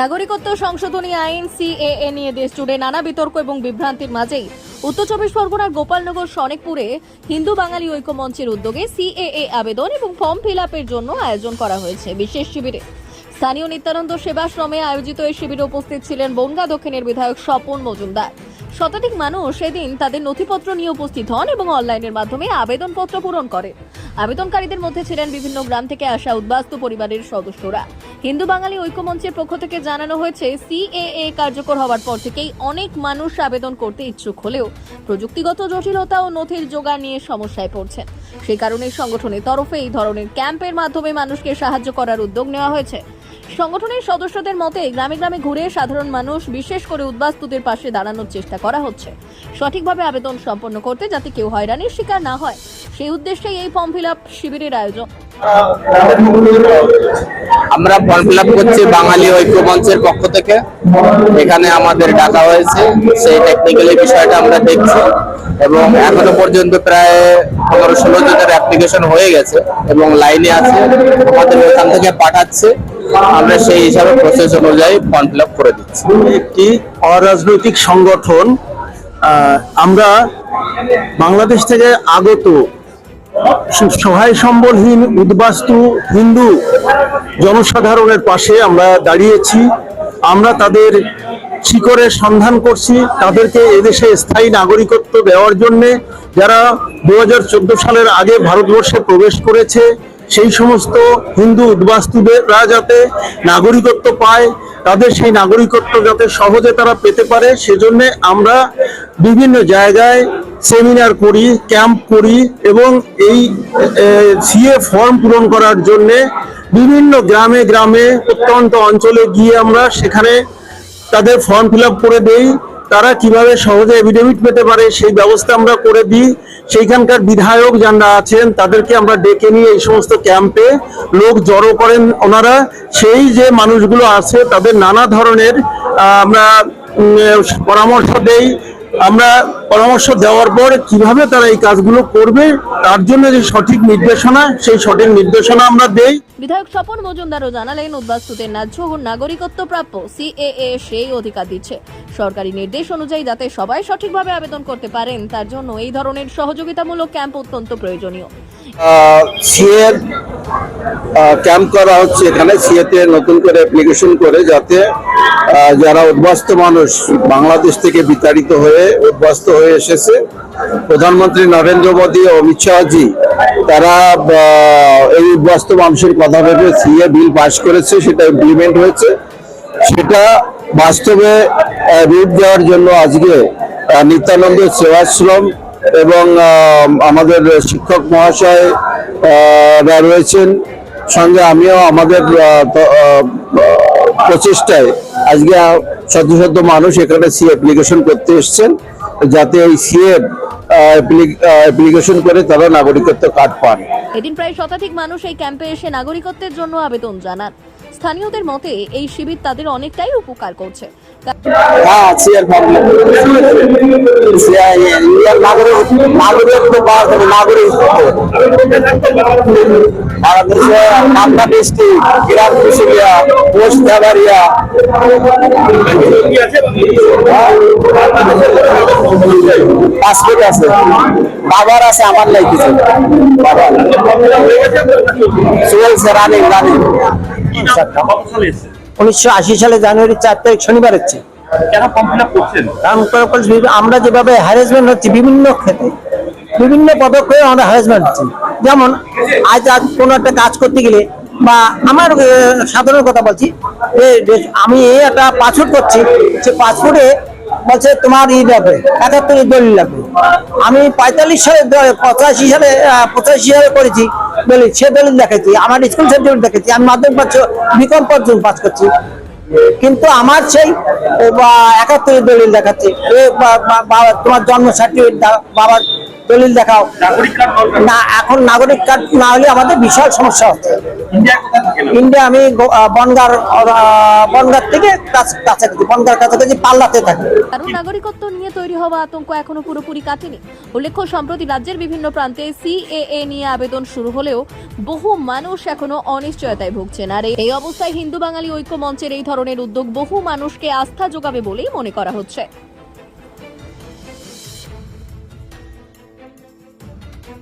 নাগরিকত্ব সংশোধনী আইন, সিএএ নিয়ে দেশ জুড়ে নানা বিতর্ক এবং বিভ্রান্তির মাঝেই উত্তর চব্বিশ পরগনার গোপালনগর, সনেকপুরে হিন্দু বাঙালি ঐক্য মঞ্চের উদ্যোগে সিএএ আবেদন এবং ফর্ম ফিল জন্য আয়োজন করা হয়েছে বিশেষ শিবিরে। স্থানীয় নিত্যানন্দ সেবাশ্রমে আয়োজিত এই শিবিরে উপস্থিত ছিলেন বনগা দক্ষিণের বিধায়ক স্বপন মজুমদার। শতাধিক মানুষ সেদিন তাদের নথিপত্র নিয়ে উপস্থিত হন এবং অনলাইনের মাধ্যমে আবেদনপত্র পূরণ করে। আবেদনকারীদের মধ্যে ছিলেন বিভিন্ন গ্রাম থেকে আসা উদ্বাস্তু পরিবারের সদস্যরা। হিন্দু বাঙালি ঐক্যমঞ্চের পক্ষ থেকে জানানো হয়েছে, সিএএ কার্যকর হওয়ার পর থেকেই অনেক মানুষ আবেদন করতে ইচ্ছুক হলেও প্রযুক্তিগত জটিলতা ও নথির জোগাড় নিয়ে সমস্যায় পড়ছেন। সেই কারণে সংগঠনের তরফে এই ধরনের ক্যাম্পের মাধ্যমে মানুষকে সাহায্য করার উদ্যোগ নেওয়া হয়েছে। সংগঠনের সদস্যদের মতে, গ্রামে গ্রামে ঘুরে সাধারণ মানুষ বিশেষ করে উদ্বাস্তুদের পাশে দাঁড়ানোর চেষ্টা করা হচ্ছে। সঠিকভাবে আবেদন সম্পন্ন করতে যাতে কেউ হয়রানির শিকার না হয়। সেই উদ্দেশ্যেই এই ফর্ম ফিল আপ শিবিরের আয়োজন। আমরা ফর্ম ফিল আপ করছি বাঙালি ঐক্য মঞ্চের পক্ষ থেকে। এখানে আমাদের ডাকা হয়েছে। সেই টেকনিক্যালি বিষয়টা আমরা দেখছি। এবং এখনও পর্যন্ত প্রায় পনেরো ষোলো জনের অ্যাপ্লিকেশন হয়ে গেছে এবং লাইনে আছে। আমাদের ওখান থেকে পাঠাচ্ছে। আমরা সেই হিসাবে প্রসেস অনুযায়ী ফর্ম ফিল করে দিচ্ছি। একটি অরাজনৈতিক সংগঠন আমরা বাংলাদেশ থেকে আগত সহায় সম্বলহীন উদ্বাস্তু হিন্দু জনসাধারণের পাশে আমরা দাঁড়িয়েছি। আমরা তাদের শিকড়ের সন্ধান করছি, তাদেরকে এদেশে স্থায়ী নাগরিকত্ব দেওয়ার জন্যে যারা দু হাজার চোদ্দ সালের আগে ভারতবর্ষে প্রবেশ করেছে সেই সমস্ত হিন্দু উদ্বাস্তুদেররা যাতে নাগরিকত্ব পায়, তাদের সেই নাগরিকত্ব যাতে সহজে তারা পেতে পারে, সেজন্য আমরা বিভিন্ন জায়গায় সেমিনার করি ক্যাম্প করি এবং এই সিএ ফর্ম পূরণ করার জন্য বিভিন্ন গ্রামে গ্রামে প্রত্যন্ত অঞ্চলে গিয়ে আমরা সেখানে তাদের ফর্ম ফিল করে দেই। তারা কীভাবে সহজে এভিডেভিট পেতে পারে, সেই ব্যবস্থা আমরা করে দিই। সেইখানকার বিধায়ক যারা আছেন, তাদেরকে আমরা ডেকে নিয়ে এই সমস্ত ক্যাম্পে লোক জড়ো করেন ওনারা। সেই যে মানুষগুলো আছে, তাদের নানা ধরনের আমরা পরামর্শ দেই। আমরা পরামর্শ দেওয়ার পর কীভাবে তারা এই কাজগুলো করবে তার জন্য যে সঠিক নির্দেশনা সেই সঠিক নির্দেশনা আমরা দেই। বিধায়ক স্বপন মজুমদারও জানালেন উদ্বাস্তুদের ন্যায্য ও নাগরিকত্ব প্রাপ্য সিএএ সেই অধিকার দিচ্ছে। সরকারি নির্দেশ অনুযায়ী যাতে সবাই সঠিকভাবে আবেদন করতে পারেন তার জন্য এই ধরনের সহযোগিতামূলক ক্যাম্প অত্যন্ত প্রয়োজনীয়। ক্যাম্প করা হচ্ছে এখানে, সিএতে নতুন করে অ্যাপ্লিকেশন করে যাতে যারা উদ্বাস্ত মানুষ বাংলাদেশ থেকে বিতাড়িত হয়ে উদ্বাস্ত হয়ে এসেছে, প্রধানমন্ত্রী নরেন্দ্র মোদী ও অমিত শাহজি, তারা এই উদ্বাস্ত মানুষের কথা ভেবে সিএ বিল পাস করেছে, সেটা ইমপ্লিমেন্ট হয়েছে। সেটা বাস্তবে রূপ দেওয়ার জন্য আজকে নিত্যানন্দ সেবাশ্রম এবং আমাদের শিক্ষক মহাশয় রয়েছেন। সঙ্গে আমিও আমাদের প্রচেষ্টায় আজকে শত শত মানুষ এখানে সি অ্যাপ্লিকেশন করতে এসছেন, যাতে এই সি অ্যাপ্লিকেশন করে তারা নাগরিকত্ব কার্ড পান। এদিন প্রায় শতাধিক মানুষ এই ক্যাম্পে এসে নাগরিকত্বের জন্য আবেদন জানান। স্থানীয়দের মতে, এই শিবির তাদের অনেকটাই উপকার করছে। হ্যাঁ আছে। বাবার আছে, আমার নাই কিছু। উনিশশো আশি সালে জানুয়ারি চার তারিখ শনিবার হচ্ছে। আমরা যেভাবে হ্যারাসমেন্ট হচ্ছে বিভিন্ন ক্ষেত্রে বিভিন্ন পদক্ষেপে আমরা হ্যারাসমেন্ট হচ্ছে। যেমন আজ আজ কোনো একটা কাজ করতে গেলে বা আমার সাধারণ কথা বলছি আমি একটা পাসপোর্ট করছি সে পাসপোর্টে বলছে তোমার ই লাগবে একাত্তর দলিল লাগবে। আমি পঁয়তাল্লিশ সালে পঁচাশি সালে পঁচাশি সালে করেছি দলিল সে দলিল দেখাচ্ছি আমার স্কুল সার্টিফিকেট দেখাচ্ছি আমি মাধ্যমিক পাচ্ছ বিকম পর্যন্ত পাস করছি। কিন্তু আমার সেই একাত্তরের দলিল দেখাচ্ছে। তোমার জন্ম সার্টিফিকেট বাবার দলিল দেখাও। না এখন নাগরিক কার্ড না হলে আমাদের বিশাল সমস্যা হচ্ছে। ইন্ডিয়া আমি বনগার বনগার থেকে কাছ- কাছাকাছি, বনগার কাছাকাছি পাল্লাতে থাকি। কারণ নাগরিকত্ব নিয়ে তৈরি হওয়া আতঙ্ক এখনও পুরোপুরি কাটেনি। উল্লেখ্য, সম্প্রতি রাজ্যের বিভিন্ন প্রান্তে সিএএ নিয়ে আবেদন শুরু হলেও বহু মানুষ এখনও অনিশ্চয়তায় ভুগছেন। আর এই অবস্থায় হিন্দু বাঙালি ঐক্য মঞ্চের এই ধরনের উদ্যোগ বহু মানুষকে আস্থা যোগাবে বলেই মনে করা হচ্ছে।